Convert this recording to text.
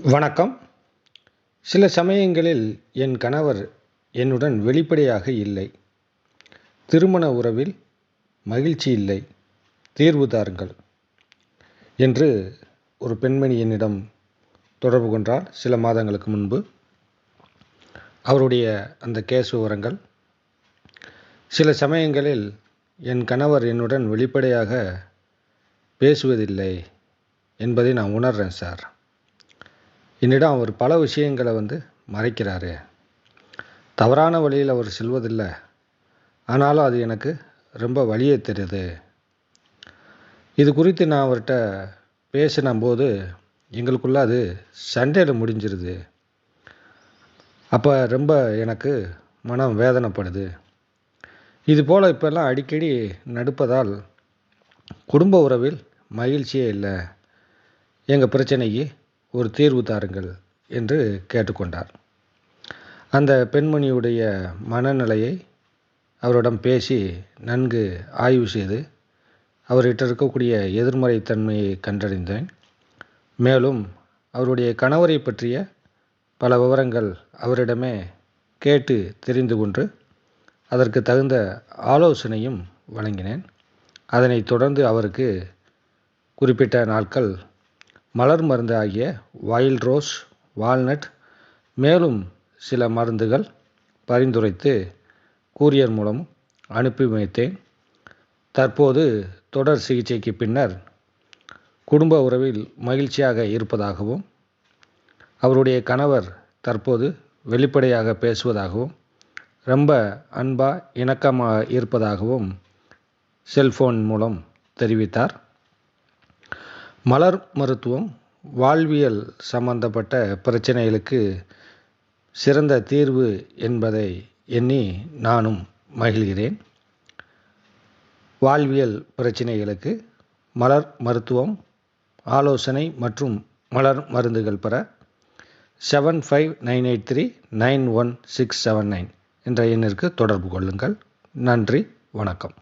வணக்கம். சில சமயங்களில் என் கணவர் என்னுடன் வெளிப்படையாக இல்லை. திருமண உறவில் மகிழ்ச்சி இல்லை. தீர்வு தாருங்கள் என்று ஒரு பெண்மணி என்னிடம் தொடர்பு கொண்டார் சில மாதங்களுக்கு முன்பு. அவருடைய அந்த கேஸ் விவரங்கள் சில சமயங்களில் என் கணவர் என்னுடன் வெளிப்படையாக பேசுவதில்லை என்பதை நான் உணர்றேன் சார். என்னிடம் அவர் பல விஷயங்களை வந்து மறைக்கிறாரு. தவறான வழியில் அவர் செல்வதில்லை. ஆனாலும் அது எனக்கு ரொம்ப வழியே தெரியுது இது குறித்து நான் அவர்கிட்ட பேசின போது எங்களுக்குள்ள அது சண்டையில் முடிஞ்சிருது. அப்போ ரொம்ப எனக்கு மனம் வேதனைப்படுது. இது போல் இப்போல்லாம் அடிக்கடி நடுப்பதால் குடும்ப உறவில் மகிழ்ச்சியே இல்லை. எங்கள் பிரச்சனைக்கு ஒரு தீர்வு தாருங்கள் என்று கேட்டுக்கொண்டார். அந்த பெண்மணியுடைய மனநிலையை அவரிடம் பேசி நன்கு ஆய்வு செய்து அவர்கிட்ட இருக்கக்கூடிய எதிர்மறை தன்மையை கண்டறிந்தேன். மேலும் அவருடைய கணவரை பற்றிய பல விவரங்கள் அவரிடமே கேட்டு தெரிந்து கொண்டு அதற்கு தகுந்த ஆலோசனையும் வழங்கினேன். அதனைத் தொடர்ந்து அவருக்கு குறிப்பிட்ட நாட்கள் மலர் மருந்து ஆகிய வைல்ட் ரோஸ் வால்நட் மேலும் சில மருந்துகள் பரிந்துரைத்து கூரியர் மூலம் அனுப்பி வைத்தேன். தற்போது தொடர் சிகிச்சைக்கு பின்னர் குடும்ப உறவில் மகிழ்ச்சியாக இருப்பதாகவும் அவருடைய கணவர் தற்போது வெளிப்படையாக பேசுவதாகவும் ரொம்ப அன்பாக இணக்கமாக இருப்பதாகவும் செல்ஃபோன் மூலம் தெரிவித்தார். மலர் மருத்துவம் வாழ்வியல் சம்பந்தப்பட்ட பிரச்சனைகளுக்கு சிறந்த தீர்வு என்பதை எண்ணி நானும் மகிழ்கிறேன். வாழ்வியல் பிரச்சனைகளுக்கு மலர் மருத்துவம் ஆலோசனை மற்றும் மலர் மருந்துகள் பெற seven five nine eight three nine one six seven nine என்ற எண்ணிற்கு தொடர்பு கொள்ளுங்கள். நன்றி வணக்கம்.